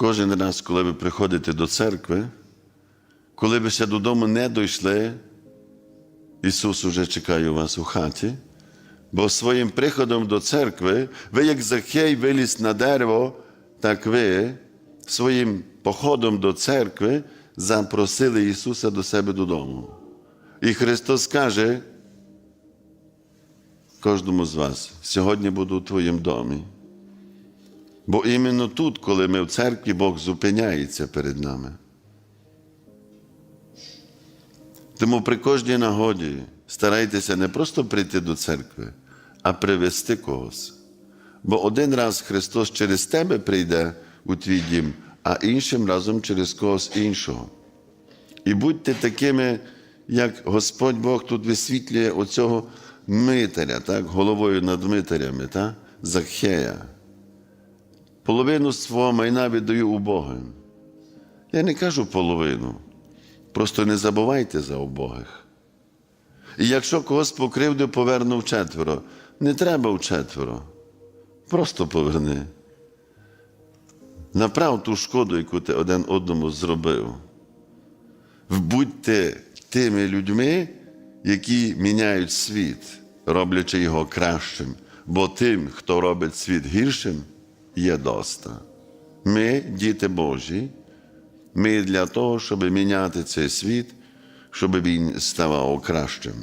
Кожен раз, коли ви приходите до церкви, коли ви ще додому не дійшли, Ісус уже чекає вас у хаті, бо своїм приходом до церкви, ви, як Захей виліз на дерево, так ви своїм походом до церкви запросили Ісуса до себе додому. І Христос каже кожному з вас, сьогодні буду у твоїм домі. Бо іменно тут, коли ми в церкві, Бог зупиняється перед нами. Тому при кожній нагоді старайтеся не просто прийти до церкви, а привести когось. Бо один раз Христос через тебе прийде у твій дім, а іншим разом через когось іншого. І будьте такими, як Господь Бог тут висвітлює оцього митаря, так, головою над митарями, так, Захея. Половину свого майна віддаю убогим. Я не кажу половину. Просто не забувайте за убогих. І якщо когось покривдив, поверну четверо. Не треба в четверо. Просто поверни. Направ ту шкоду, яку ти один одному зробив. Будьте тими людьми, які міняють світ, роблячи його кращим. Бо тим, хто робить світ гіршим, є доста. Ми, діти Божі, ми для того, щоб міняти цей світ, щоб він ставав кращим.